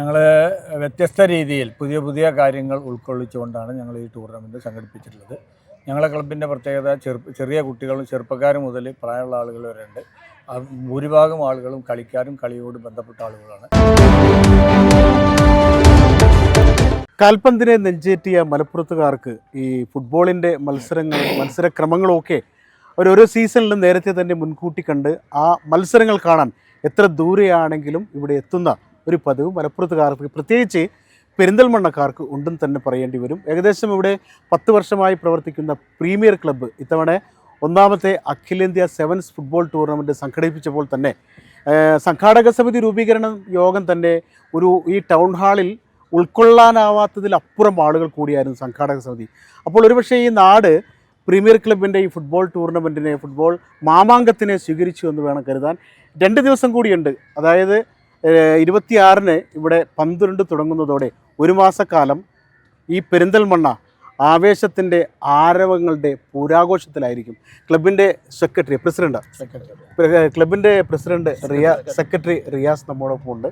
ഞങ്ങൾ വ്യത്യസ്ത രീതിയിൽ പുതിയ പുതിയ കാര്യങ്ങൾ ഉൾക്കൊള്ളിച്ചുകൊണ്ടാണ് ഞങ്ങൾ ഈ ടൂർണമെന്റ് സംഘടിപ്പിച്ചിട്ടുള്ളത്. ഞങ്ങളെ ക്ലബിന്റെ പ്രത്യേകത ചെറു ചെറിയ കുട്ടികളും ചെറുപ്പക്കാർ മുതൽ പ്രായമുള്ള ആളുകൾ വരെ ഉണ്ട്. ഭൂരിഭാഗം ആളുകളും കളിക്കാരും കളിയോട് ബന്ധപ്പെട്ട ആളുകളാണ്. കാൽപന്തിനെ നെഞ്ചേറ്റിയ മലപ്പുറത്തുകാർക്ക് ഈ ഫുട്ബോളിന്റെ മത്സരങ്ങൾ മത്സരക്രമങ്ങളൊക്കെ ഓരോരോ സീസണിലും നേരത്തെ തന്നെ മുൻകൂട്ടി കണ്ട് ആ മത്സരങ്ങൾ കാണാൻ എത്ര ദൂരെയാണെങ്കിലും ഇവിടെ എത്തുന്ന ഒരു പതിവ് മലപ്പുറത്തുകാർക്ക് പ്രത്യേകിച്ച് പെരിന്തൽമണ്ണക്കാർക്ക് ഉണ്ടെന്ന് തന്നെ പറയേണ്ടി വരും. ഏകദേശം ഇവിടെ പത്ത് വർഷമായി പ്രവർത്തിക്കുന്ന പ്രീമിയർ ക്ലബ്ബ് ഇത്തവണ ഒന്നാമത്തെ അഖിലേന്ത്യാ സെവൻസ് ഫുട്ബോൾ ടൂർണമെന്റ് സംഘടിപ്പിച്ചപ്പോൾ തന്നെ സംഘാടക സമിതി രൂപീകരണ യോഗം തന്നെ ഒരു ഈ ടൗൺ ഹാളിൽ ഉൾക്കൊള്ളാനാവാത്തതിലപ്പുറം ആളുകൾ കൂടിയായിരുന്നു സംഘാടക സമിതി. അപ്പോൾ ഒരുപക്ഷെ ഈ നാട് പ്രീമിയർ ക്ലബിന്റെ ഈ ഫുട്ബോൾ ടൂർണമെന്റിനെ ഫുട്ബോൾ മാമാങ്കത്തിനെ സ്വീകരിച്ചു എന്ന് വേണം കരുതാൻ. രണ്ട് ദിവസം കൂടിയുണ്ട്. അതായത് ഇരുപത്തിയാറിന് ഇവിടെ പന്ത്രണ്ട് തുടങ്ങുന്നതോടെ ഒരു മാസക്കാലം ഈ പെരിന്തൽമണ്ണ ആവേശത്തിന്റെ ആരവങ്ങളുടെ പൂരാഘോഷത്തിലായിരിക്കും. ക്ലബിന്റെ സെക്രട്ടറി പ്രസിഡന്റ്. സെക്രട്ടറി. ക്ലബിന്റെ പ്രസിഡന്റ് റിയാ സെക്രട്ടറി. റിയാസ് നമ്മോടൊപ്പം ഉണ്ട്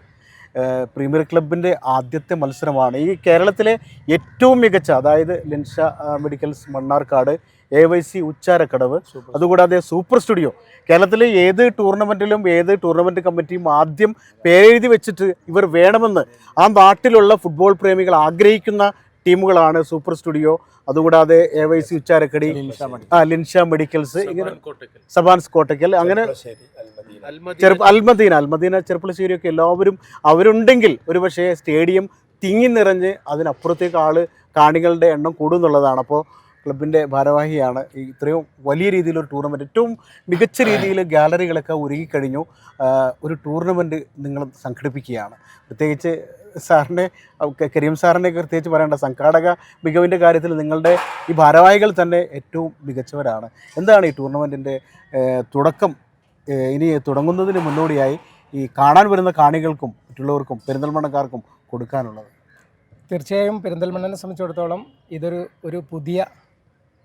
പ്രീമിയർ ക്ലബിന്റെ ആദ്യത്തെ മത്സരമാണ്. ഈ കേരളത്തിലെ ഏറ്റവും മികച്ച അതായത് Linsha medicals Mannarkkad A Y C Ucharakkadavu അതുകൂടാതെ സൂപ്പർ സ്റ്റുഡിയോ. കേരളത്തിലെ ഏത് ടൂർണമെന്റിലും ഏത് ടൂർണമെന്റ് കമ്മിറ്റിയും ആദ്യം പേരെഴുതി വെച്ചിട്ട് ഇവർ വേണമെന്ന് ആ നാട്ടിലുള്ള ഫുട്ബോൾ പ്രേമികൾ ആഗ്രഹിക്കുന്ന ടീമുകളാണ് സൂപ്പർ സ്റ്റുഡിയോ അതുകൂടാതെ എ വൈ സി ഉച്ചാരക്കടി ആ ലിൻഷ മെഡിക്കൽസ് ഇങ്ങനെ സബാൻസ് കോട്ടയ്ക്കൽ അങ്ങനെ ചെറുപ്പ അൽമദീന അൽമദീന ചെറുപ്പളശ്ശേരിയൊക്കെ എല്ലാവരും അവരുണ്ടെങ്കിൽ ഒരു പക്ഷേ സ്റ്റേഡിയം തിങ്ങി നിറഞ്ഞ് അതിനപ്പുറത്തേക്ക് ആൾ കാണികളുടെ എണ്ണം കൂടുന്നുള്ളതാണ്. അപ്പോൾ ക്ലബിന്റെ ഭാരവാഹിയാണ് ഈ ഇത്രയും വലിയ രീതിയിലൊരു ടൂർണമെന്റ് ഏറ്റവും മികച്ച രീതിയിൽ ഗാലറികളൊക്കെ ഒരുങ്ങിക്കഴിഞ്ഞു. ഒരു ടൂർണമെന്റ് നിങ്ങൾ സംഘടിപ്പിക്കുകയാണ്. പ്രത്യേകിച്ച് സാറിനെ കരീം സാറിനെ പ്രത്യേകിച്ച് പറയേണ്ട സംഘാടക മികവിന്റെ കാര്യത്തിൽ നിങ്ങളുടെ ഈ ഭാരവാഹികൾ തന്നെ ഏറ്റവും മികച്ചവരാണ്. എന്താണ് ഈ ടൂർണമെന്റിന്റെ തുടക്കം? ഇനി തുടങ്ങുന്നതിന് മുന്നോടിയായി ഈ കാണാൻ വരുന്ന കാണികൾക്കും മറ്റുള്ളവർക്കും പെരിന്തൽമണ്ണക്കാർക്കും കൊടുക്കാനുള്ളത്? തീർച്ചയായും പെരിന്തൽമണ്ണനെ സംബന്ധിച്ചിടത്തോളം ഇതൊരു ഒരു പുതിയ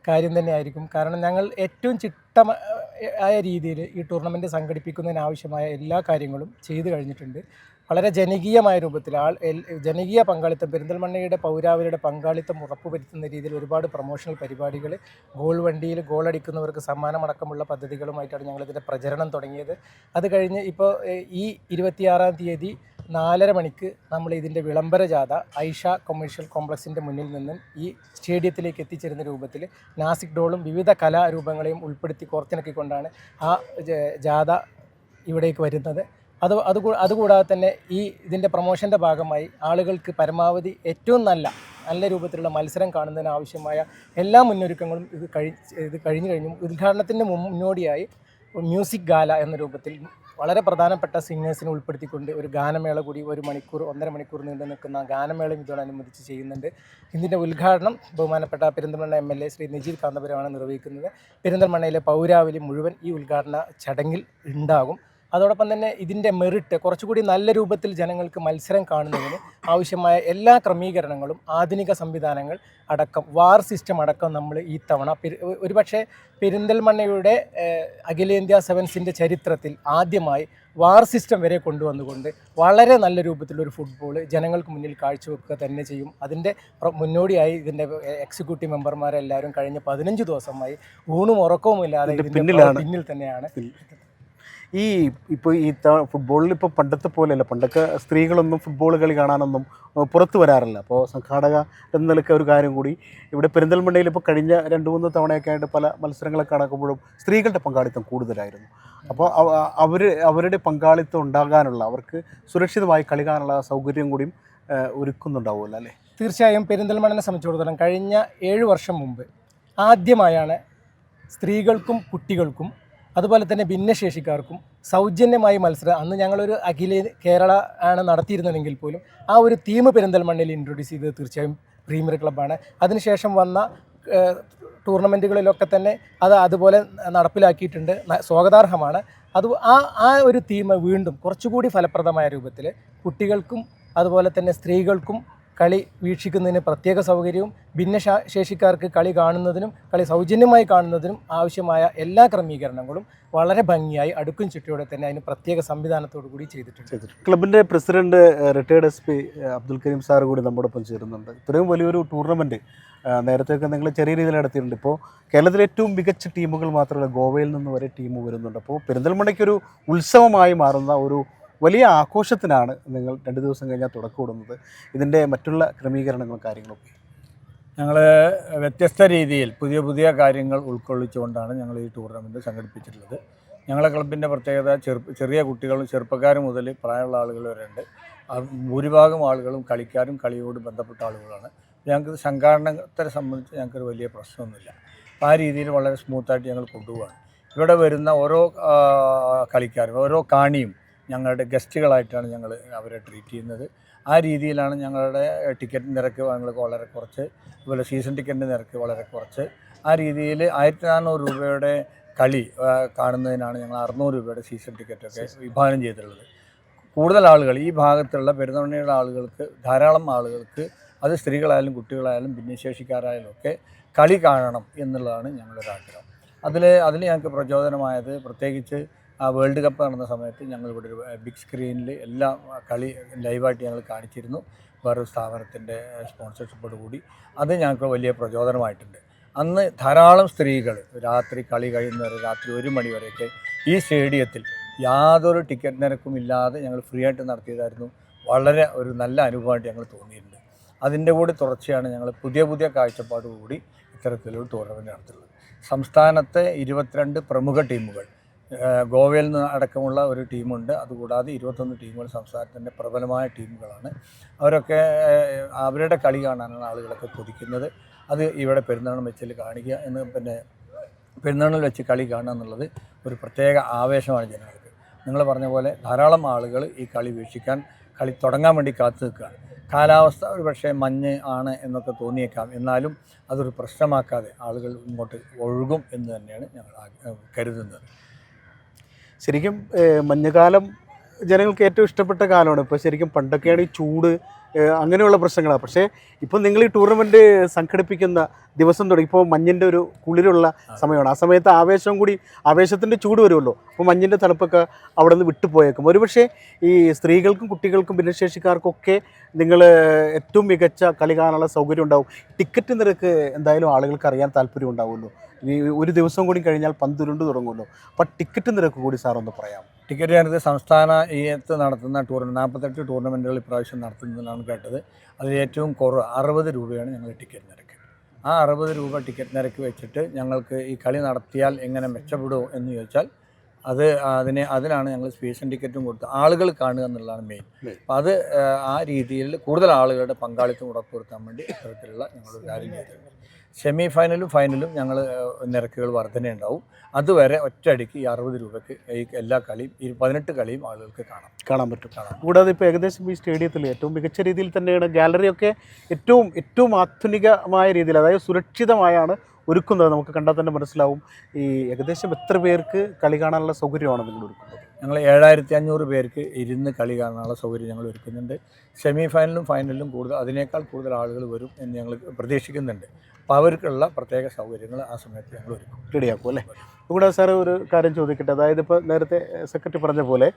കാര്യം തന്നെയായിരിക്കും. കാരണം ഞങ്ങൾ ഏറ്റവും ചിട്ട ആയ രീതിയിൽ ഈ ടൂർണമെന്റ് സംഘടിപ്പിക്കുന്നതിന് ആവശ്യമായ എല്ലാ കാര്യങ്ങളും ചെയ്തു കഴിഞ്ഞിട്ടുണ്ട്. വളരെ ജനകീയമായ രൂപത്തിൽ ആൾ ജനകീയ പങ്കാളിത്തം പെരിന്തൽമണ്ണയുടെ പൗരാവലിയുടെ പങ്കാളിത്തം ഉറപ്പുവരുത്തുന്ന രീതിയിൽ ഒരുപാട് പ്രൊമോഷണൽ പരിപാടികൾ ഗോൾ വണ്ടിയിൽ ഗോളടിക്കുന്നവർക്ക് സമ്മാനമടക്കമുള്ള പദ്ധതികളുമായിട്ടാണ് ഞങ്ങളിതിന്റെ പ്രചരണം തുടങ്ങിയത്. അത് കഴിഞ്ഞ് ഇപ്പോൾ ഈ ഇരുപത്തിയാറാം തീയതി നാലര മണിക്ക് നമ്മൾ ഇതിന്റെ വിളംബര ജാഥ ഐഷ കൊമേഴ്ഷ്യൽ കോംപ്ലക്സിന്റെ മുന്നിൽ നിന്നും ഈ സ്റ്റേഡിയത്തിലേക്ക് എത്തിച്ചേരുന്ന രൂപത്തിൽ നാസിക് ഡോളും വിവിധ കലാരൂപങ്ങളെയും ഉൾപ്പെടുത്തി കോർത്തിണക്കിക്കൊണ്ടാണ് ആ ജാഥ ഇവിടേക്ക് വരുന്നത്. അത് അത് അതുകൂടാതെ തന്നെ ഈ ഇതിന്റെ പ്രൊമോഷന്റെ ഭാഗമായി ആളുകൾക്ക് പരമാവധി ഏറ്റവും നല്ല നല്ല രൂപത്തിലുള്ള മത്സരം കാണുന്നതിന് ആവശ്യമായ എല്ലാ മുന്നൊരുക്കങ്ങളും ഇത് കഴി ഇത് കഴിഞ്ഞു കഴിഞ്ഞു. ഉദ്ഘാടനത്തിന്റെ മുന്നോടിയായി മ്യൂസിക് ഗാല എന്ന രൂപത്തിൽ വളരെ പ്രധാനപ്പെട്ട സിംഗേഴ്സിനെ ഉൾപ്പെടുത്തിക്കൊണ്ട് ഒരു ഗാനമേള കൂടി ഒരു മണിക്കൂർ ഒന്നര മണിക്കൂർ നീണ്ടു നിൽക്കുന്ന ഗാനമേളയും ഇതോടനുബന്ധിച്ച് ചെയ്യുന്നുണ്ട്. ഇതിന്റെ ഉദ്ഘാടനം ബഹുമാനപ്പെട്ട Perinthalmanna M L A Shri Najeeb കാന്തപുരമാണ് നിർവഹിക്കുന്നത്. പെരിന്തൽമണ്ണയിലെ പൗരാവലി മുഴുവൻ ഈ ഉദ്ഘാടന ചടങ്ങിൽ ഉണ്ടാകും. അതോടൊപ്പം തന്നെ ഇതിന്റെ മെറിറ്റ് കുറച്ചുകൂടി നല്ല രൂപത്തിൽ ജനങ്ങൾക്ക് മത്സരം കാണുന്നതിന് ആവശ്യമായ എല്ലാ ക്രമീകരണങ്ങളും ആധുനിക സംവിധാനങ്ങൾ അടക്കം വാർ സിസ്റ്റം അടക്കം നമ്മൾ ഈ തവണ ഒരുപക്ഷെ പെരിന്തൽമണ്ണയുടെ അഖിലേന്ത്യാ സെവൻസിന്റെ ചരിത്രത്തിൽ ആദ്യമായി വാർ സിസ്റ്റം വരെ കൊണ്ടുവന്നുകൊണ്ട് വളരെ നല്ല രൂപത്തിലൊരു ഫുട്ബോൾ ജനങ്ങൾക്ക് മുന്നിൽ കാഴ്ചവെക്കുക തന്നെ ചെയ്യും അതിന്റെ മുന്നോടിയായി ഇതിന്റെ എക്സിക്യൂട്ടീവ് മെമ്പർമാരെല്ലാവരും കഴിഞ്ഞ പതിനഞ്ച് ദിവസമായി ഊണും ഉറക്കവും ഇല്ലാതെ ഇതിന്റെ. പിന്നിൽ തന്നെയാണ് ഈ ഇപ്പോൾ ഈ ഫുട്ബോളിൽ ഇപ്പോൾ പണ്ടത്തെ പോലെയല്ല. പണ്ടൊക്കെ സ്ത്രീകളൊന്നും ഫുട്ബോൾ കളി കാണാനൊന്നും പുറത്തു വരാറില്ല. അപ്പോൾ സംഘാടക എന്ന നിലയ്ക്ക് ഒരു കാര്യം കൂടി ഇവിടെ പെരിന്തൽമണ്ണയിൽ ഇപ്പോൾ കഴിഞ്ഞ രണ്ട് മൂന്ന് തവണയൊക്കെ ആയിട്ട് പല മത്സരങ്ങളൊക്കെ നടക്കുമ്പോഴും സ്ത്രീകളുടെ പങ്കാളിത്തം കൂടുതലായിരുന്നു. അപ്പോൾ അവർ അവരുടെ പങ്കാളിത്തം ഉണ്ടാകാനുള്ള അവർക്ക് സുരക്ഷിതമായി കളിക്കാനുള്ള സൗകര്യം കൂടിയും ഒരുക്കുന്നുണ്ടാവുമല്ലോ അല്ലേ? തീർച്ചയായും പെരിന്തൽമണ്ണനെ സംബന്ധിച്ചിടത്തോളം കഴിഞ്ഞ ഏഴ് വർഷം മുമ്പ് ആദ്യമായാണ് സ്ത്രീകൾക്കും കുട്ടികൾക്കും അതുപോലെ തന്നെ ഭിന്നശേഷിക്കാർക്കും സൗജന്യമായി മത്സരം. അന്ന് ഞങ്ങളൊരു അഖില കേരള ആണ് നടത്തിയിരുന്നതെങ്കിൽ പോലും ആ ഒരു തീം പെരിന്തൽമണ്ണയിൽ ഇൻട്രൊഡ്യൂസ് ചെയ്തത് തീർച്ചയായും പ്രീമിയർ ക്ലബ്ബാണ് അതിനുശേഷം വന്ന ടൂർണമെന്റുകളിലൊക്കെ തന്നെ അത് അതുപോലെ നടപ്പിലാക്കിയിട്ടുണ്ട് സ്വാഗതാർഹമാണ്. അത് ആ ആ ഒരു തീം വീണ്ടും കുറച്ചുകൂടി ഫലപ്രദമായ രൂപത്തിൽ കുട്ടികൾക്കും അതുപോലെ തന്നെ സ്ത്രീകൾക്കും കളി വീക്ഷിക്കുന്നതിന് പ്രത്യേക സൗകര്യവും ഭിന്നശേഷിക്കാർക്ക് കളി കാണുന്നതിനും കളി സൗജന്യമായി കാണുന്നതിനും ആവശ്യമായ എല്ലാ ക്രമീകരണങ്ങളും വളരെ ഭംഗിയായി അടുക്കും ചുറ്റിയോടെ തന്നെ അതിന് പ്രത്യേക സംവിധാനത്തോടു കൂടി ചെയ്തിട്ടുണ്ട്. ചെയ്തിട്ടുണ്ട്. ക്ലബിന്റെ president retired S P Abdul Kareem sir കൂടി നമ്മോടൊപ്പം ചേരുന്നുണ്ട്. ഇത്രയും വലിയൊരു ടൂർണമെന്റ് നേരത്തെയൊക്കെ നിങ്ങൾ ചെറിയ രീതിയിൽ നടത്തിയിട്ടുണ്ട്. ഇപ്പോൾ കേരളത്തിലെ ഏറ്റവും മികച്ച ടീമുകൾ മാത്രമല്ല ഗോവയിൽ നിന്ന് വരെ ടീം വരുന്നുണ്ട്. അപ്പോൾ പെരിന്തൽമണ്ണയ്ക്കൊരു ഉത്സവമായി മാറുന്ന ഒരു വലിയ ആഘോഷത്തിനാണ് നിങ്ങൾ രണ്ട് ദിവസം കഴിഞ്ഞാൽ തുടക്കമിടുന്നത് ഇതിന്റെ മറ്റുള്ള ക്രമീകരണങ്ങളും കാര്യങ്ങളൊക്കെ. ഞങ്ങൾ വ്യത്യസ്ത രീതിയിൽ പുതിയ പുതിയ കാര്യങ്ങൾ ഉൾക്കൊള്ളിച്ചുകൊണ്ടാണ് ഞങ്ങൾ ഈ ടൂർണമെന്റ് സംഘടിപ്പിച്ചിട്ടുള്ളത്. ഞങ്ങളുടെ ക്ലബിന്റെ പ്രത്യേകത ചെറു ചെറിയ കുട്ടികളും ചെറുപ്പക്കാരും മുതൽ പ്രായമുള്ള ആളുകൾ വരെ ഉണ്ട്. ഭൂരിഭാഗം ആളുകളും കളിക്കാരും കളിയോട് ബന്ധപ്പെട്ട ആളുകളാണ്. ഞങ്ങൾക്ക് സംഘാടനത്തെ സംബന്ധിച്ച് ഞങ്ങൾക്കൊരു വലിയ പ്രശ്നമൊന്നുമില്ല. ആ രീതിയിൽ വളരെ സ്മൂത്തായിട്ട് ഞങ്ങൾ കൊണ്ടുപോവാണ്. ഇവിടെ വരുന്ന ഓരോ കളിക്കാരും ഓരോ കാണിയും ഞങ്ങളുടെ ഗസ്റ്റുകളായിട്ടാണ് ഞങ്ങൾ അവരെ ട്രീറ്റ് ചെയ്യുന്നത്. ആ രീതിയിലാണ് ഞങ്ങളുടെ ടിക്കറ്റ് നിരക്ക് ഞങ്ങൾ വളരെ കുറച്ച് അതുപോലെ സീസൺ ടിക്കറ്റിന്റെ നിരക്ക് വളരെ കുറച്ച്. ആ രീതിയിൽ ആയിരത്തി നാനൂറ് രൂപയുടെ കളി കാണുന്നതിനാണ് ഞങ്ങൾ അറുന്നൂറ് രൂപയുടെ സീസൺ ടിക്കറ്റൊക്കെ വിഭാവനം ചെയ്തിട്ടുള്ളത്. കൂടുതൽ ആളുകൾ ഈ ഭാഗത്തുള്ള പെരുന്തമണ്ണയുടെ ആളുകൾക്ക് ധാരാളം ആളുകൾക്ക് അത് സ്ത്രീകളായാലും കുട്ടികളായാലും ഭിന്നശേഷിക്കാരായാലും ഒക്കെ കളി കാണണം എന്നുള്ളതാണ് ഞങ്ങളുടെ ആഗ്രഹം അതിൽ അതിൽ ഞങ്ങൾക്ക് പ്രചോദനമായത് പ്രത്യേകിച്ച് ആ വേൾഡ് കപ്പ് നടന്ന സമയത്ത് ഞങ്ങൾ ഇവിടെ ഒരു ബിഗ് സ്ക്രീനിൽ എല്ലാ കളി ലൈവായിട്ട് ഞങ്ങൾ കാണിച്ചിരുന്നു. വേറൊരു സ്ഥാപനത്തിന്റെ സ്പോൺസർഷിപ്പോട് കൂടി. അത് ഞങ്ങൾക്ക് വലിയ പ്രചോദനമായിട്ടുണ്ട്. അന്ന് ധാരാളം സ്ത്രീകൾ രാത്രി കളി കഴിയുന്നവരെ രാത്രി ഒരു മണി വരെയൊക്കെ ഈ സ്റ്റേഡിയത്തിൽ യാതൊരു ടിക്കറ്റ് നിരക്കും ഇല്ലാതെ ഞങ്ങൾ ഫ്രീ ആയിട്ട് നടത്തിയതായിരുന്നു. വളരെ ഒരു നല്ല അനുഭവമായിട്ട് ഞങ്ങൾ തോന്നിയിട്ടുണ്ട്. അതിന്റെ കൂടി തുടർച്ചയാണ് ഞങ്ങൾ പുതിയ പുതിയ കാഴ്ചപ്പാടോടുകൂടി ഇത്തരത്തിലൊരു ടൂർണമെന്റ് നടത്തുന്നത് സംസ്ഥാനത്തെ ഇരുപത്തിരണ്ട് പ്രമുഖ ടീമുകൾ ഗോവയിൽ നിന്ന് അടക്കമുള്ള ഒരു ടീമുണ്ട്. അതുകൂടാതെ ഇരുപത്തൊന്ന് ടീമുകൾ സംസ്ഥാനത്തിന്റെ പ്രബലമായ ടീമുകളാണ്. അവരൊക്കെ അവരുടെ കളി കാണാനാണ് ആളുകളൊക്കെ കൊതിക്കുന്നത്. അത് ഇവിടെ പെരുന്നാളം വെച്ചിൽ കാണിക്കുക എന്ന് പിന്നെ പെരുന്നാളിൽ വെച്ച് കളി കാണുക എന്നുള്ളത് ഒരു പ്രത്യേക ആവേശമാണ് ജനങ്ങൾക്ക്. നിങ്ങൾ പറഞ്ഞ പോലെ ധാരാളം ആളുകൾ ഈ കളി വീക്ഷിക്കാൻ കളി തുടങ്ങാൻ വേണ്ടി കാത്തു നിൽക്കുകയാണ്. കാലാവസ്ഥ ഒരു പക്ഷേ മഞ്ഞ് ആണ് എന്നൊക്കെ തോന്നിയേക്കാം. എന്നാലും അതൊരു പ്രശ്നമാക്കാതെ ആളുകൾ ഇങ്ങോട്ട് ഒഴുകും എന്ന് തന്നെയാണ് ഞങ്ങൾ കരുതുന്നത്. ശരിക്കും മഞ്ഞുകാലം ജനങ്ങൾക്ക് ഏറ്റവും ഇഷ്ടപ്പെട്ട കാലമാണ്. ഇപ്പോൾ ശരിക്കും പണ്ടൊക്കെയാണ് ഈ ചൂട് അങ്ങനെയുള്ള പ്രശ്നങ്ങളാണ് പക്ഷേ ഇപ്പം നിങ്ങൾ ഈ ടൂർണമെന്റ് സംഘടിപ്പിക്കുന്ന ദിവസം തുടങ്ങി ഇപ്പോൾ മഞ്ഞിന്റെ ഒരു കുളിരുള്ള സമയമാണ്. ആ സമയത്ത് ആവേശം കൂടി ആവേശത്തിന്റെ ചൂട് വരുമല്ലോ. അപ്പോൾ മഞ്ഞിന്റെ തണുപ്പൊക്കെ അവിടെ നിന്ന് വിട്ടുപോയേക്കും. ഒരുപക്ഷെ ഈ സ്ത്രീകൾക്കും കുട്ടികൾക്കും ഭിന്നശേഷിക്കാർക്കൊക്കെ നിങ്ങൾ ഏറ്റവും മികച്ച കളി കാണാനുള്ള സൗകര്യം ഉണ്ടാവും. ടിക്കറ്റ് നിരക്ക് എന്തായാലും ആളുകൾക്ക് അറിയാൻ താല്പര്യം ഉണ്ടാവുമല്ലോ. ഇനി ഒരു ദിവസം കൂടി കഴിഞ്ഞാൽ പന്തുരുണ്ട് തുടങ്ങുമല്ലോ. അപ്പോൾ ടിക്കറ്റ് നിരക്ക് കൂടി സാർ ഒന്ന് പറയാം ടിക്കറ്റ് ഞാനത് സംസ്ഥാന ഈയത്ത് നടത്തുന്ന ടൂർണമെന്റ് നാൽപ്പത്തെട്ട് ടൂർണമെന്റുകൾ ഇപ്രാവശ്യം നടത്തുന്നതെന്നാണ് കേട്ടത്. അതിൽ ഏറ്റവും കുറവ് അറുപത് രൂപയാണ് ഞങ്ങൾ ടിക്കറ്റ് നിരക്ക്. ആ അറുപത് രൂപ ടിക്കറ്റ് നിരക്ക് വെച്ചിട്ട് ഞങ്ങൾക്ക് ഈ കളി നടത്തിയാൽ എങ്ങനെ മെച്ചപ്പെടുമോ എന്ന് ചോദിച്ചാൽ അത് അതിനെ അതിനാണ് ഞങ്ങൾ സീസൺ ടിക്കറ്റും കൊടുത്ത് ആളുകൾ കാണുക എന്നുള്ളതാണ് മെയിൻ അപ്പം അപ്പോൾ അത് ആ, ആ രീതിയിൽ കൂടുതൽ ആളുകളുടെ പങ്കാളിത്തം ഉറപ്പുവരുത്താൻ വേണ്ടി ഇത്തരത്തിലുള്ള ഞങ്ങളൊരു കാര്യം ചെയ്തിട്ടുണ്ട്. സെമി ഫൈനലും ഫൈനലും ഞങ്ങൾ നിരക്കുകൾ വർധനയുണ്ടാവും. അതുവരെ ഒറ്റയടിക്ക് ഈ അറുപത് രൂപയ്ക്ക് ഈ എല്ലാ കളിയും ഈ പതിനെട്ട് കളിയും ആളുകൾക്ക് കാണാം. കാണാൻ പറ്റും. കാണാം. കൂടാതെ ഇപ്പോൾ ഏകദേശം ഈ സ്റ്റേഡിയത്തിൽ ഏറ്റവും മികച്ച രീതിയിൽ തന്നെയാണ് ഗാലറിയൊക്കെ ഏറ്റവും ഏറ്റവും ആധുനികമായ രീതിയിൽ അതായത് സുരക്ഷിതമായാണ് ഒരുക്കുന്നത്. നമുക്ക് കണ്ടാൽ തന്നെ മനസ്സിലാവും. ഈ ഏകദേശം എത്ര പേർക്ക് കളി കാണാനുള്ള സൗകര്യമാണ് നിങ്ങൾ ഒരുക്കുന്നത് ഞങ്ങൾ ഏഴായിരത്തി അഞ്ഞൂറ് പേർക്ക് ഇരുന്ന് കളി കാണാനുള്ള സൗകര്യം ഞങ്ങൾ ഒരുക്കുന്നുണ്ട്. സെമി ഫൈനലും ഫൈനലിലും കൂടുതൽ അതിനേക്കാൾ കൂടുതൽ ആളുകൾ വരും എന്ന് ഞങ്ങൾ പ്രതീക്ഷിക്കുന്നുണ്ട്. അപ്പോൾ അവർക്കുള്ള പ്രത്യേക സൗകര്യങ്ങൾ ആ സമയത്ത് ഞങ്ങൾ ഒരുക്കും. റെഡിയാക്കും അല്ലേ? ഇവിടെ സാറ് ഒരു കാര്യം ചോദിക്കട്ടെ അതായത് ഇപ്പോൾ നേരത്തെ സെക്രട്ടറി പറഞ്ഞ പോലെ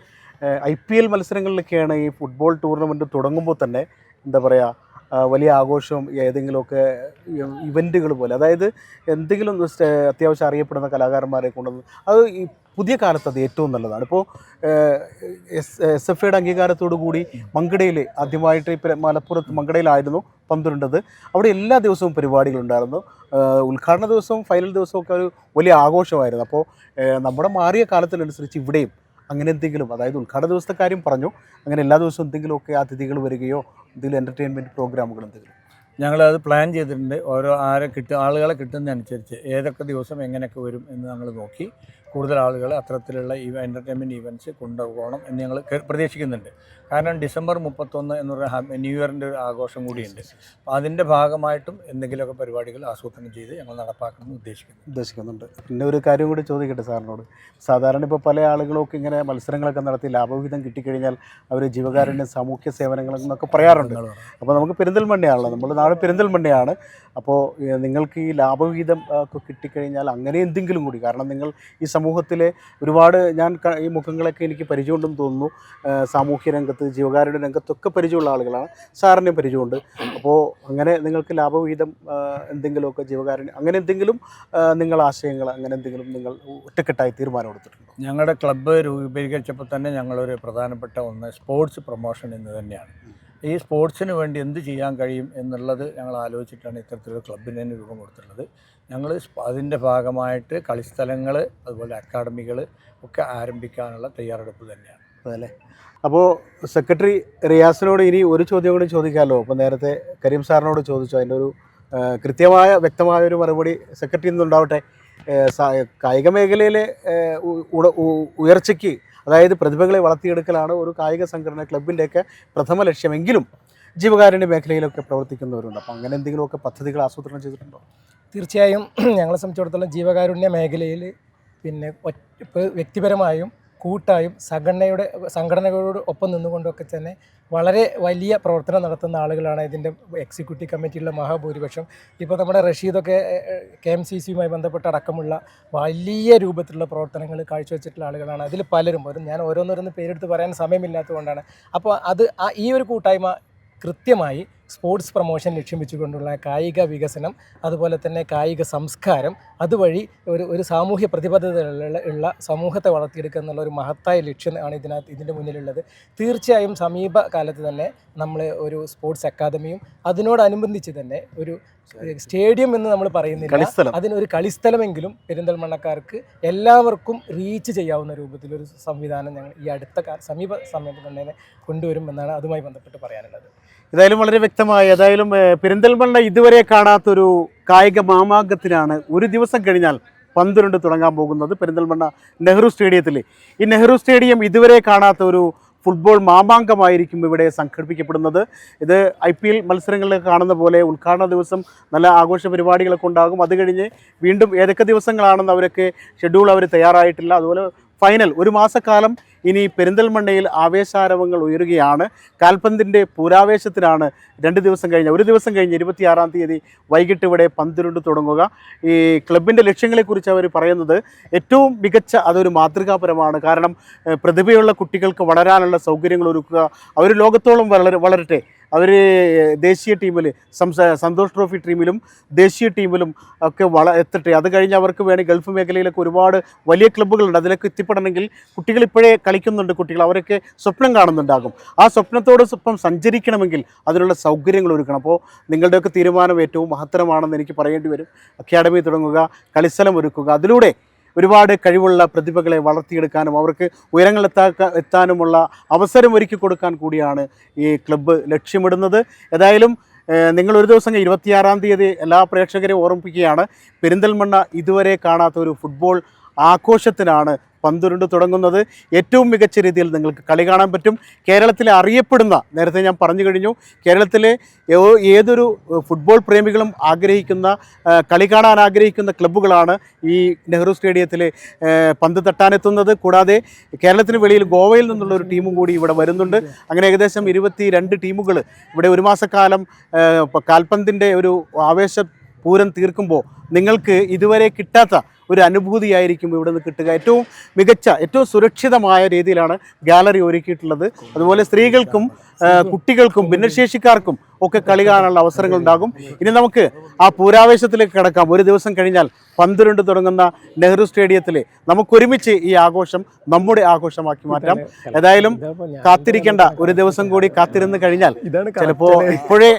ഐ പി എൽ മത്സരങ്ങളിലൊക്കെയാണ് ഈ ഫുട്ബോൾ ടൂർണമെന്റ് തുടങ്ങുമ്പോൾ തന്നെ എന്താ പറയുക വലിയ ആഘോഷവും ഏതെങ്കിലുമൊക്കെ ഇവന്റുകൾ പോലെ. അതായത് എന്തെങ്കിലും അത്യാവശ്യം അറിയപ്പെടുന്ന കലാകാരന്മാരെ കൊണ്ടുവന്ന് അത് ഈ പുതിയ കാലത്ത് അത് ഏറ്റവും നല്ലതാണ്. ഇപ്പോൾ എസ് എസ് എഫ് ഐയുടെ അംഗീകാരത്തോടു കൂടി മങ്കടയിൽ ആദ്യമായിട്ട് ഇപ്പം മലപ്പുറത്ത് മങ്കടയിലായിരുന്നു പന്ത്രണ്ടത്. അവിടെ എല്ലാ ദിവസവും പരിപാടികളുണ്ടായിരുന്നു ഉദ്ഘാടന ദിവസവും ഫൈനൽ ദിവസവും ഒക്കെ ഒരു വലിയ ആഘോഷമായിരുന്നു. അപ്പോൾ നമ്മുടെ മാറിയ കാലത്തിനനുസരിച്ച് ഇവിടെയും അങ്ങനെ എന്തെങ്കിലും അതായത് ഉദ്ഘാടന ദിവസത്തെ കാര്യം പറഞ്ഞു. അങ്ങനെ എല്ലാ ദിവസവും എന്തെങ്കിലുമൊക്കെ അതിഥികൾ വരികയോ എന്തെങ്കിലും എന്റർടൈൻമെന്റ് പ്രോഗ്രാമുകൾ എന്തെങ്കിലും? ഞങ്ങളത് പ്ലാൻ ചെയ്തിട്ടുണ്ട്. ഓരോ ആരെ കിട്ടും ആളുകളെ കിട്ടുന്നതനുസരിച്ച് ഏതൊക്കെ ദിവസം എങ്ങനെയൊക്കെ വരും എന്ന് ഞങ്ങൾ നോക്കി. കൂടുതൽ ആളുകൾ അത്തരത്തിലുള്ള ഈ എന്റർടൈൻമെന്റ് ഈവന്റ്സ് കൊണ്ടുപോകണം എന്ന് ഞങ്ങൾ പ്രതീക്ഷിക്കുന്നുണ്ട്. കാരണം ഡിസംബർ മുപ്പത്തൊന്ന് എന്ന് പറയുന്ന ന്യൂ ഇയറിന്റെ ഒരു ആഘോഷം കൂടിയുണ്ട്. അപ്പോൾ അതിന്റെ ഭാഗമായിട്ടും എന്തെങ്കിലുമൊക്കെ പരിപാടികൾ ആസൂത്രണം ചെയ്ത് ഞങ്ങൾ നടപ്പാക്കണമെന്ന് ഉദ്ദേശിക്കുന്നു. ഉദ്ദേശിക്കുന്നുണ്ട്. പിന്നെ ഒരു കാര്യം കൂടി ചോദിക്കട്ടെ സാറിനോട്? സാധാരണ ഇപ്പോൾ പല ആളുകളൊക്കെ ഇങ്ങനെ മത്സരങ്ങളൊക്കെ നടത്തി ലാഭവിഹിതം കിട്ടിക്കഴിഞ്ഞാൽ അവർ ജീവകാരുണ്യ സാമൂഹ്യ സേവനങ്ങൾ എന്നൊക്കെ പറയാറുണ്ട്. അപ്പോൾ നമുക്ക് പെരിന്തൽമണ്ണയാണല്ലോ. നമ്മൾ നാട് പെരിന്തൽമണ്ണയാണ്. അപ്പോൾ നിങ്ങൾക്ക് ഈ ലാഭവിഹിതം ഒക്കെ കിട്ടിക്കഴിഞ്ഞാൽ അങ്ങനെ എന്തെങ്കിലും കൂടി കാരണം നിങ്ങൾ ഈ സമൂഹത്തിലെ ഒരുപാട് ഞാൻ ഈ മുഖങ്ങളൊക്കെ എനിക്ക് പരിചയമുണ്ടെന്ന് തോന്നുന്നു. സാമൂഹ്യ രംഗത്ത് ജീവകാരുടെ രംഗത്തൊക്കെ പരിചയമുള്ള ആളുകളാണ്. സാറിനെ പരിചയമുണ്ട്. അപ്പോൾ അങ്ങനെ നിങ്ങൾക്ക് ലാഭവിഹിതം എന്തെങ്കിലുമൊക്കെ ജീവകാരൻ അങ്ങനെ എന്തെങ്കിലും നിങ്ങൾ ആശയങ്ങൾ അങ്ങനെ എന്തെങ്കിലും നിങ്ങൾ ഒറ്റക്കെട്ടായി തീരുമാനം എടുത്തിട്ടുണ്ട്? ഞങ്ങളുടെ ക്ലബ്ബ് രൂപീകരിച്ചപ്പോൾ തന്നെ ഞങ്ങളൊരു പ്രധാനപ്പെട്ട ഒന്ന് സ്പോർട്സ് പ്രൊമോഷൻ എന്ന് തന്നെയാണ്. ഈ സ്പോർട്സിന് വേണ്ടി എന്ത് ചെയ്യാൻ കഴിയും എന്നുള്ളത് ഞങ്ങൾ ആലോചിച്ചിട്ടാണ് ഇത്തരത്തിലൊരു ക്ലബിന് തന്നെ രൂപം കൊടുത്തിട്ടുള്ളത്. ഞങ്ങൾ അതിന്റെ ഭാഗമായിട്ട് കളിസ്ഥലങ്ങൾ അതുപോലെ അക്കാഡമികൾ ഒക്കെ ആരംഭിക്കാനുള്ള തയ്യാറെടുപ്പ് തന്നെയാണ്. അതല്ലേ? അപ്പോൾ സെക്രട്ടറി റിയാസിനോട് ഇനി ഒരു ചോദ്യം കൂടി ചോദിക്കാമല്ലോ? അപ്പോൾ നേരത്തെ കരീം സാറിനോട് ചോദിച്ചു. അതിന്റെ ഒരു കൃത്യമായ വ്യക്തമായ ഒരു മറുപടി സെക്രട്ടറി നിന്നുണ്ടാവട്ടെ. കായിക മേഖലയിലെ ഉയർച്ചയ്ക്ക് അതായത് പ്രതിഭകളെ വളർത്തിയെടുക്കലാണ് ഒരു കായിക സംഘടന ക്ലബിന്റെയൊക്കെ പ്രഥമ ലക്ഷ്യമെങ്കിലും ജീവകാരുണ്യ മേഖലയിലൊക്കെ പ്രവർത്തിക്കുന്നവരുണ്ട്. അപ്പോൾ അങ്ങനെ എന്തെങ്കിലുമൊക്കെ പദ്ധതികൾ ആസൂത്രണം ചെയ്തിട്ടുണ്ടോ? തീർച്ചയായും ഞങ്ങളെ സംബന്ധിച്ചിടത്തോളം ജീവകാരുണ്യ മേഖലയിൽ പിന്നെ വ്യക്തിപരമായും കൂട്ടായും സംഘടനയുടെ സംഘടനകളോട് ഒപ്പം നിന്നുകൊണ്ടൊക്കെ തന്നെ വളരെ വലിയ പ്രവർത്തനം നടത്തുന്ന ആളുകളാണ് ഇതിന്റെ എക്സിക്യൂട്ടീവ് കമ്മിറ്റിയിലുള്ള മഹാഭൂരിപക്ഷം. ഇപ്പോൾ നമ്മുടെ റഷീദൊക്കെ കെ എം സി സിയുമായി ബന്ധപ്പെട്ട് അടക്കമുള്ള വലിയ രൂപത്തിലുള്ള പ്രവർത്തനങ്ങൾ കാഴ്ചവെച്ചിട്ടുള്ള ആളുകളാണ്. അതിൽ പലരും ഒരു ഞാൻ ഓരോന്നോരോന്ന് പേരെടുത്ത് പറയാൻ സമയമില്ലാത്തതുകൊണ്ടാണ്. അപ്പോൾ അത് ആ ഈ ഒരു കൂട്ടായ്മ കൃത്യമായി സ്പോർട്സ് പ്രൊമോഷൻ ലക്ഷ്യം വെച്ചുകൊണ്ടുള്ള കായിക വികസനം അതുപോലെ തന്നെ കായിക സംസ്കാരം അതുവഴി ഒരു ഒരു സാമൂഹ്യ പ്രതിബദ്ധത ഉള്ള സമൂഹത്തെ വളർത്തിയെടുക്കുക എന്നുള്ള ഒരു മഹത്തായ ലക്ഷ്യം ആണ് ഇതിനകത്ത് ഇതിന്റെ മുന്നിലുള്ളത്. തീർച്ചയായും സമീപകാലത്ത് തന്നെ നമ്മൾ ഒരു സ്പോർട്സ് അക്കാദമിയും അതിനോടനുബന്ധിച്ച് തന്നെ ഒരു സ്റ്റേഡിയം എന്ന് നമ്മൾ പറയുന്നില്ല. അതിനൊരു കളിസ്ഥലമെങ്കിലും പെരിന്തൽമണ്ണക്കാർക്ക് എല്ലാവർക്കും റീച്ച് ചെയ്യാവുന്ന രൂപത്തിലൊരു സംവിധാനം ഞങ്ങൾ ഈ അടുത്ത കാ- സമീപ സമയത്ത് തന്നെ കൊണ്ടുവരും എന്നാണ് അതുമായി ബന്ധപ്പെട്ട് പറയാനുള്ളത്. ഏതായാലും വളരെ വ്യക്തമായി ഏതായാലും പെരിന്തൽമണ്ണ ഇതുവരെ കാണാത്തൊരു കായിക മാമാങ്കത്തിനാണ് ഒരു ദിവസം കഴിഞ്ഞാൽ പന്തുരണ്ട് തുടങ്ങാൻ പോകുന്നത് പെരിന്തൽമണ്ണ നെഹ്റു സ്റ്റേഡിയത്തിൽ ഈ നെഹ്റു സ്റ്റേഡിയം ഇതുവരെ കാണാത്ത ഒരു ഫുട്ബോൾ മാമാങ്കമായിരിക്കും ഇവിടെ സംഘടിപ്പിക്കപ്പെടുന്നത്. ഇത് ഐ പി എൽ മത്സരങ്ങളിലൊക്കെ കാണുന്ന പോലെ ഉദ്ഘാടന ദിവസം നല്ല ആഘോഷ പരിപാടികളൊക്കെ ഉണ്ടാകും. അത് കഴിഞ്ഞ് വീണ്ടും ഏതൊക്കെ ദിവസങ്ങളാണെന്ന് അവരൊക്കെ ഷെഡ്യൂൾ അവർ തയ്യാറായിട്ടില്ല. അതുപോലെ ഫൈനൽ ഒരു മാസക്കാലം ഇനി പെരിന്തൽമണ്ണയിൽ ആവേശാരവങ്ങൾ ഉയരുകയാണ്. കാൽപന്തിന്റെ പൂരാവേശത്തിനാണ് രണ്ട് ദിവസം കഴിഞ്ഞ് ഒരു ദിവസം കഴിഞ്ഞ് ഇരുപത്തിയാറാം തീയതി വൈകിട്ട് ഇവിടെ പന്തിരുണ്ട് തുടങ്ങുക. ഈ ക്ലബിന്റെ ലക്ഷ്യങ്ങളെക്കുറിച്ച് അവർ പറയുന്നത് ഏറ്റവും മികച്ച അതൊരു മാതൃകാപരമാണ്. കാരണം പ്രതിഭയുള്ള കുട്ടികൾക്ക് വളരാനുള്ള സൗകര്യങ്ങൾ ഒരുക്കുക. അവർ ലോകത്തോളം വളര വളരട്ടെ അവർ ദേശീയ ടീമിൽ സന്തോഷ് ട്രോഫി ടീമിലും ദേശീയ ടീമിലും ഒക്കെ വള എത്തട്ടെ. അത് കഴിഞ്ഞ് അവർക്ക് വേണമെങ്കിൽ ഗൾഫ് മേഖലയിലൊക്കെ ഒരുപാട് വലിയ ക്ലബ്ബുകളുണ്ട്. അതിലൊക്കെ എത്തിപ്പെടണമെങ്കിൽ കുട്ടികൾ ഇപ്പോഴേ കളിക്കുന്നുണ്ട് കുട്ടികൾ. അവരൊക്കെ സ്വപ്നം കാണുന്നുണ്ടാകും. ആ സ്വപ്നത്തോടൊപ്പം സഞ്ചരിക്കണമെങ്കിൽ അതിനുള്ള സൗകര്യങ്ങൾ ഒരുക്കണം. അപ്പോൾ നിങ്ങളുടെയൊക്കെ തീരുമാനം ഏറ്റവും മഹത്തരമാണെന്ന് എനിക്ക് പറയേണ്ടി വരും. അക്കാഡമി തുടങ്ങുക കളിസ്ഥലം ഒരുക്കുക. അതിലൂടെ ഒരുപാട് കഴിവുള്ള പ്രതിഭകളെ വളർത്തിയെടുക്കാനും അവർക്ക് ഉയരങ്ങളെത്താ എത്താനുമുള്ള അവസരം ഒരുക്കി കൊടുക്കാൻ കൂടിയാണ് ഈ ക്ലബ്ബ് ലക്ഷ്യമിടുന്നത്. ഏതായാലും നിങ്ങൾ ഒരു ദിവസം ഇരുപത്തിയാറാം തീയതി എല്ലാ പ്രേക്ഷകരെയും ഓർമ്മിപ്പിക്കുകയാണ്. പെരിന്തൽമണ്ണ ഇതുവരെ കാണാത്ത ഒരു ഫുട്ബോൾ ആഘോഷത്തിനാണ് പന്തുരുണ്ട് തുടങ്ങുന്നത് ഏറ്റവും മികച്ച രീതിയിൽ നിങ്ങൾക്ക് കളി കാണാൻ പറ്റും. കേരളത്തിലെ അറിയപ്പെടുന്ന നേരത്തെ ഞാൻ പറഞ്ഞു കഴിഞ്ഞു കേരളത്തിലെ ഏതൊരു ഫുട്ബോൾ പ്രേമികളും ആഗ്രഹിക്കുന്ന കളി കാണാൻ ആഗ്രഹിക്കുന്ന ക്ലബ്ബുകളാണ് ഈ നെഹ്റു സ്റ്റേഡിയത്തിൽ പന്ത് തട്ടാനെത്തുന്നത്. കൂടാതെ കേരളത്തിന് വെളിയിൽ ഗോവയിൽ നിന്നുള്ള ഒരു ടീമും കൂടി ഇവിടെ വരുന്നുണ്ട്. അങ്ങനെ ഏകദേശം ഇരുപത്തി രണ്ട് ടീമുകൾ ഇവിടെ ഒരു മാസക്കാലം കാൽപന്തിന്റെ ഒരു ആവേശ പൂരം തീർക്കുമ്പോൾ നിങ്ങൾക്ക് ഇതുവരെ കിട്ടാത്ത ഒരു അനുഭൂതിയായിരിക്കും ഇവിടെ നിന്ന് കിട്ടുക. ഏറ്റവും മികച്ച ഏറ്റവും സുരക്ഷിതമായ രീതിയിലാണ് ഗാലറി ഒരുക്കിയിട്ടുള്ളത്. അതുപോലെ സ്ത്രീകൾക്കും കുട്ടികൾക്കും ഭിന്നശേഷിക്കാർക്കും ഒക്കെ കളി കാണാനുള്ള അവസരങ്ങൾ ഉണ്ടാകും. ഇനി നമുക്ക് ആ പൂരാവേശത്തിലേക്ക് കടക്കാം. ഒരു ദിവസം കഴിഞ്ഞാൽ പന്തിരണ്ട് തുടങ്ങുന്ന നെഹ്റു സ്റ്റേഡിയത്തിൽ നമുക്കൊരുമിച്ച് ഈ ആഘോഷം നമ്മുടെ ആഘോഷമാക്കി മാറ്റാം. ഏതായാലും കാത്തിരിക്കേണ്ട ഒരു ദിവസം കൂടി കാത്തിരുന്ന് കഴിഞ്ഞാൽ ചിലപ്പോൾ ഇപ്പോഴേ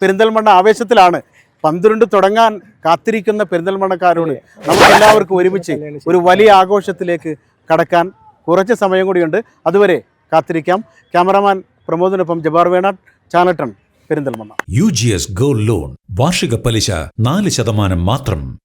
പെരിന്തൽമണ്ണ ആവേശത്തിലാണ് പന്ത്രണ്ട് തുടങ്ങാൻ കാത്തിരിക്കുന്ന പെരിന്തൽമണ്ണക്കാരോട് നമുക്കെല്ലാവർക്കും ഒരുമിച്ച് ഒരു വലിയ ആഘോഷത്തിലേക്ക് കടക്കാൻ കുറച്ച് സമയം കൂടിയുണ്ട്. അതുവരെ കാത്തിരിക്കാം. ക്യാമറാമാൻ പ്രമോദിനൊപ്പം Jabbar Venad ചാനട്ടൺ Perinthalmanna. U G S gold loan. വാർഷിക പലിശ നാല് ശതമാനം മാത്രം.